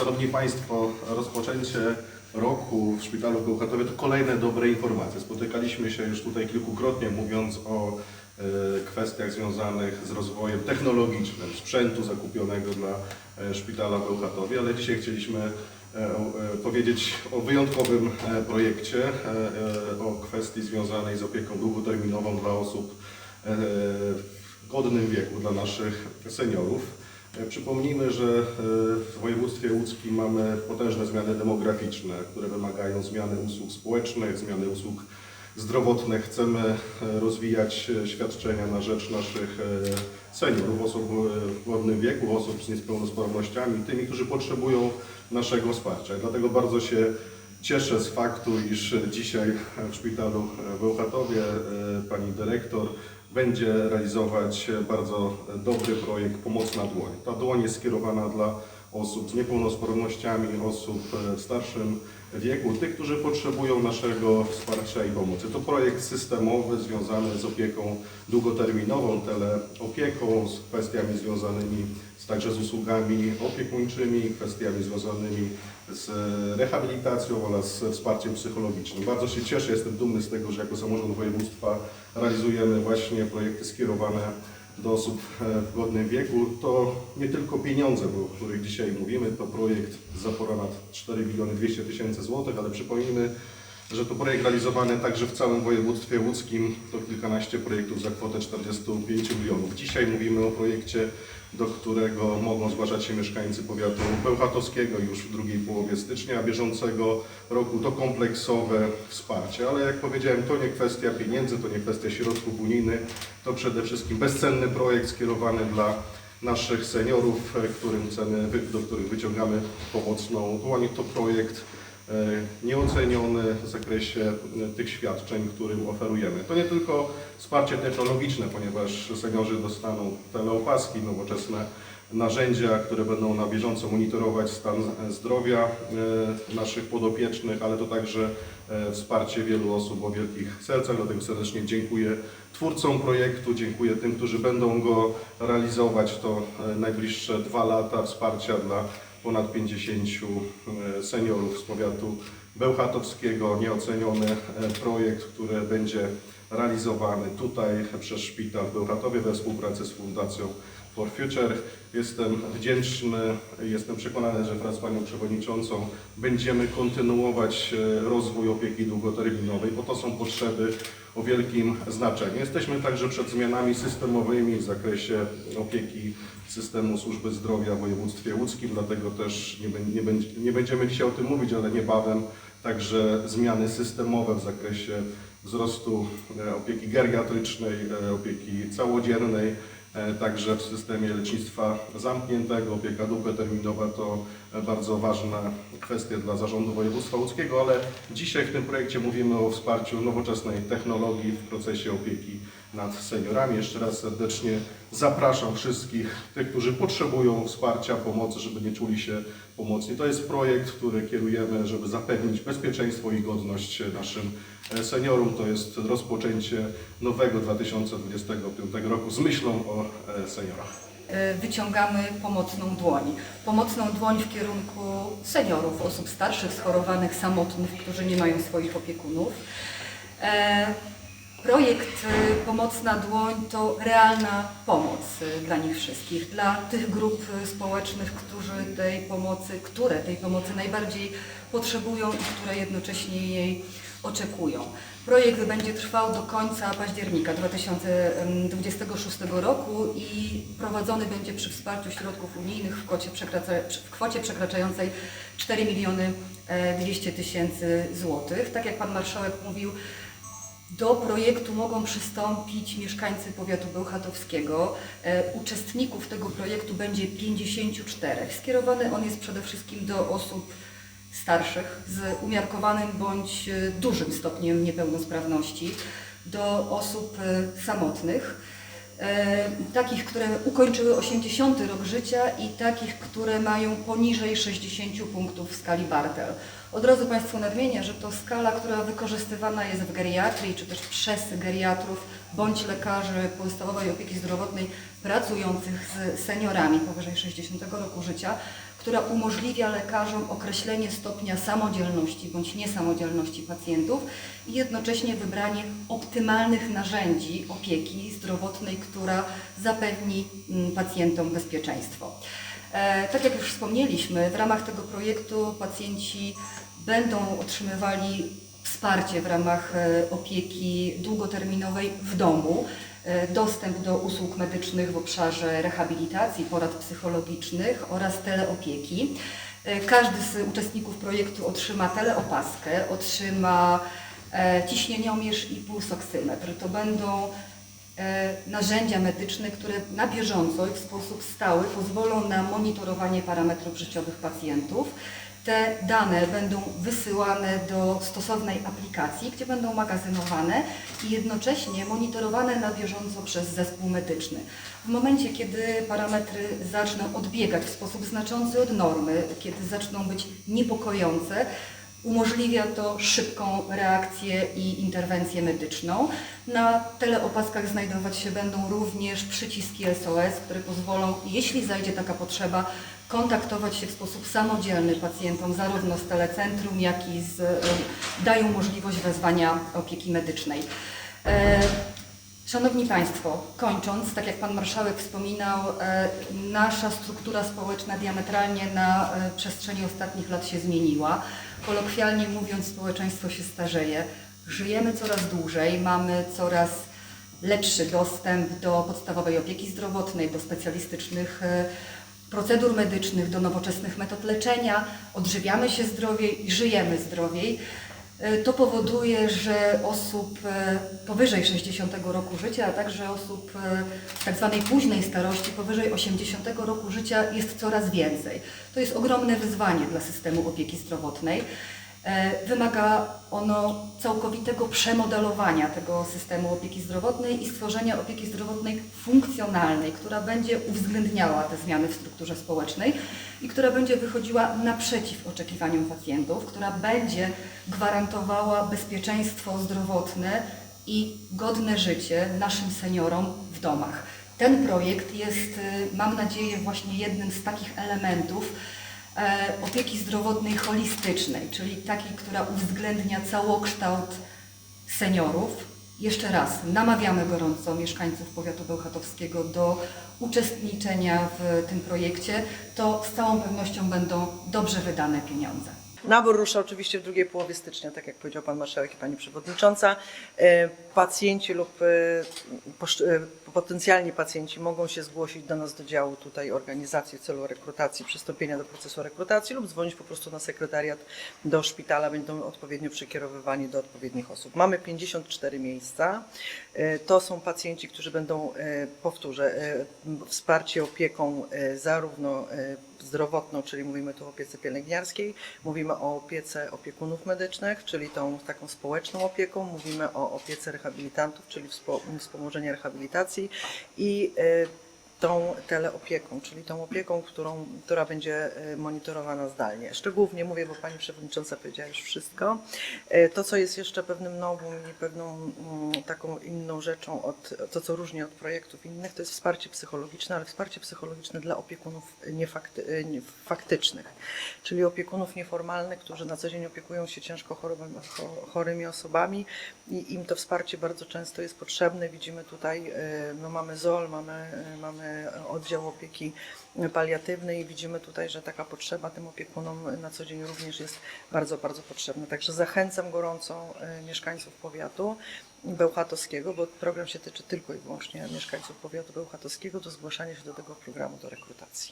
Szanowni Państwo, rozpoczęcie roku w Szpitalu w Bełchatowie to kolejne dobre informacje. Spotykaliśmy się już tutaj kilkukrotnie mówiąc o e, kwestiach związanych z rozwojem technologicznym sprzętu zakupionego dla e, Szpitala w Bełchatowie, ale dzisiaj chcieliśmy e, powiedzieć o wyjątkowym projekcie, o kwestii związanej z opieką długoterminową dla osób w godnym wieku, dla naszych seniorów. E, Przypomnijmy, że e, w województwie łódzkim mamy potężne zmiany demograficzne, które wymagają zmiany usług społecznych, zmiany usług zdrowotnych. Chcemy e, rozwijać świadczenia na rzecz naszych seniorów, osób w godnym wieku, osób z niepełnosprawnościami, tymi, którzy potrzebują naszego wsparcia. Dlatego bardzo się cieszę z faktu, iż dzisiaj w szpitalu w Bełchatowie e, pani dyrektor będzie realizować bardzo dobry projekt Pomocna Dłoń. Ta dłoń jest skierowana dla osób z niepełnosprawnościami, osób e, w starszym wieku, tych, którzy potrzebują naszego wsparcia i pomocy. To projekt systemowy związany z opieką długoterminową, teleopieką, z kwestiami związanymi z, także z usługami opiekuńczymi, kwestiami związanymi z rehabilitacją oraz wsparciem psychologicznym. Bardzo się cieszę, jestem dumny z tego, że jako samorząd województwa realizujemy właśnie projekty skierowane do osób e, w godnym wieku. To nie tylko pieniądze, o których dzisiaj mówimy, to projekt za ponad 4 miliony 200 tysięcy złotych, ale przypomnijmy, że to projekt realizowany także w całym województwie łódzkim. To kilkanaście projektów za kwotę 45 milionów. Dzisiaj mówimy o projekcie, do którego mogą zgłaszać się mieszkańcy powiatu bełchatowskiego już w drugiej połowie stycznia bieżącego roku. To kompleksowe wsparcie, ale jak powiedziałem, to nie kwestia pieniędzy, to nie kwestia środków unijnych, to przede wszystkim bezcenny projekt skierowany dla naszych seniorów, którym do których wyciągamy pomocną dłoń. To projekt nieoceniony w zakresie e, tych świadczeń, którym oferujemy. To nie tylko wsparcie technologiczne, ponieważ seniorzy dostaną teleopaski, nowoczesne narzędzia, które będą na bieżąco monitorować stan e, zdrowia e, naszych podopiecznych, ale to także e, wsparcie wielu osób o wielkich sercach. Dlatego serdecznie dziękuję twórcom projektu, dziękuję tym, którzy będą go realizować. To e, najbliższe dwa lata wsparcia dla ponad 50 e, seniorów z powiatu bełchatowskiego. Nieoceniony e, projekt, który będzie realizowany tutaj przez Szpital w Bełchatowie we współpracy z Fundacją for Future. Jestem wdzięczny, jestem przekonany, że wraz z Panią Przewodniczącą będziemy kontynuować e, rozwój opieki długoterminowej, bo to są potrzeby o wielkim znaczeniu. Jesteśmy także przed zmianami systemowymi w zakresie opieki systemu służby zdrowia w województwie łódzkim, dlatego też nie, nie, nie będziemy dzisiaj o tym mówić, ale niebawem także zmiany systemowe w zakresie wzrostu e, opieki geriatrycznej, e, opieki całodziennej, także w systemie lecznictwa zamkniętego. Opieka długoterminowa to e, bardzo ważna kwestia dla Zarządu Województwa Łódzkiego, ale dzisiaj w tym projekcie mówimy o wsparciu nowoczesnej technologii w procesie opieki nad seniorami. Jeszcze raz serdecznie zapraszam wszystkich tych, którzy potrzebują wsparcia, pomocy, żeby nie czuli się pomocni. To jest projekt, który kierujemy, żeby zapewnić bezpieczeństwo i godność naszym e, seniorom. To jest rozpoczęcie nowego 2025 roku z myślą o e, seniorach. E, wyciągamy pomocną dłoń. Pomocną dłoń w kierunku seniorów, osób starszych, schorowanych, samotnych, którzy nie mają swoich opiekunów. E, Projekt e, Pomocna Dłoń to realna pomoc e, dla nich wszystkich, dla tych grup e, społecznych, którzy tej pomocy, które tej pomocy najbardziej potrzebują i które jednocześnie jej oczekują. Projekt będzie trwał do końca października 2026 roku i prowadzony będzie przy wsparciu środków unijnych w kwocie, w kwocie przekraczającej 4 miliony e, 200 tysięcy złotych. Tak jak Pan Marszałek mówił, do projektu mogą przystąpić mieszkańcy powiatu bełchatowskiego. E, Uczestników tego projektu będzie 54. Skierowany on jest przede wszystkim do osób starszych z umiarkowanym bądź e, dużym stopniem niepełnosprawności, do osób e, samotnych, takich, które ukończyły 80 rok życia i takich, które mają poniżej 60 punktów w skali Bartel. Od razu Państwu nadmienię, że to skala, która wykorzystywana jest w geriatrii, czy też przez geriatrów bądź lekarzy podstawowej opieki zdrowotnej pracujących z seniorami powyżej 60 roku życia, która umożliwia lekarzom określenie stopnia samodzielności bądź niesamodzielności pacjentów i jednocześnie wybranie optymalnych narzędzi opieki zdrowotnej, która zapewni mm, pacjentom bezpieczeństwo. E, Tak jak już wspomnieliśmy, w ramach tego projektu pacjenci będą otrzymywali wsparcie w ramach e, opieki długoterminowej w domu, dostęp do usług medycznych w obszarze rehabilitacji, porad psychologicznych oraz teleopieki. E, Każdy z uczestników projektu otrzyma teleopaskę, otrzyma e, ciśnieniomierz i pulsoksymetr. To będą e, narzędzia medyczne, które na bieżąco i w sposób stały pozwolą na monitorowanie parametrów życiowych pacjentów. Te dane będą wysyłane do stosownej aplikacji, gdzie będą magazynowane i jednocześnie monitorowane na bieżąco przez zespół medyczny. W momencie, kiedy parametry zaczną odbiegać w sposób znaczący od normy, kiedy zaczną być niepokojące, Umożliwia to szybką reakcję i interwencję medyczną. Na teleopaskach znajdować się będą również przyciski SOS, które pozwolą, jeśli zajdzie taka potrzeba, kontaktować się w sposób samodzielny pacjentom zarówno z telecentrum, jak i z, e, dają możliwość wezwania opieki medycznej. E, Szanowni Państwo, kończąc, tak jak Pan Marszałek wspominał, e, nasza struktura społeczna diametralnie na e, przestrzeni ostatnich lat się zmieniła. Kolokwialnie mówiąc, społeczeństwo się starzeje. Żyjemy coraz dłużej, mamy coraz lepszy dostęp do podstawowej opieki zdrowotnej, do specjalistycznych procedur medycznych, do nowoczesnych metod leczenia, odżywiamy się zdrowiej i żyjemy zdrowiej. E, To powoduje, że osób e, powyżej 60 roku życia, a także osób e, w tak zwanej późnej starości, powyżej 80 roku życia jest coraz więcej. To jest ogromne wyzwanie dla systemu opieki zdrowotnej. E, Wymaga ono całkowitego przemodelowania tego systemu opieki zdrowotnej i stworzenia opieki zdrowotnej funkcjonalnej, która będzie uwzględniała te zmiany w strukturze społecznej i która będzie wychodziła naprzeciw oczekiwaniom pacjentów, która będzie gwarantowała bezpieczeństwo zdrowotne i godne życie naszym seniorom w domach. Ten projekt jest, y, mam nadzieję, właśnie jednym z takich elementów, opieki zdrowotnej holistycznej, czyli takiej, która uwzględnia całokształt seniorów. Jeszcze raz namawiamy gorąco mieszkańców powiatu bełchatowskiego do uczestniczenia w tym projekcie. To z całą pewnością będą dobrze wydane pieniądze. Nabór rusza oczywiście w drugiej połowie stycznia, tak jak powiedział Pan Marszałek i Pani Przewodnicząca. E, Pacjenci lub e, e, potencjalni pacjenci mogą się zgłosić do nas do działu tutaj organizacji w celu rekrutacji, przystąpienia do procesu rekrutacji lub dzwonić po prostu na sekretariat do szpitala, będą odpowiednio przekierowywani do odpowiednich osób. Mamy 54 miejsca. To są pacjenci, którzy będą, powtórzę, wsparci opieką zarówno zdrowotną, czyli mówimy tu o opiece pielęgniarskiej, mówimy o opiece opiekunów medycznych, czyli tą taką społeczną opieką, mówimy o opiece rehabilitantów, czyli wspo- wspomożenie rehabilitacji i e, tą teleopieką, czyli tą opieką, którą, która będzie e, monitorowana zdalnie. Szczegółów nie mówię, bo Pani Przewodnicząca powiedziała już wszystko. E, To, co jest jeszcze pewnym nowym i pewną mm, taką inną rzeczą, od, to co różni od projektów innych, to jest wsparcie psychologiczne, ale wsparcie psychologiczne dla opiekunów niefakty, nie- faktycznych, czyli opiekunów nieformalnych, którzy na co dzień opiekują się ciężko chorymi osobami i im to wsparcie bardzo często jest potrzebne. Widzimy tutaj, e, no mamy ZOL, mamy, e, mamy oddział opieki paliatywnej i widzimy tutaj, że taka potrzeba tym opiekunom na co dzień również jest bardzo, bardzo potrzebna. Także zachęcam gorąco e, mieszkańców powiatu bełchatowskiego, bo program się tyczy tylko i wyłącznie mieszkańców powiatu bełchatowskiego do zgłaszania się do tego programu do rekrutacji.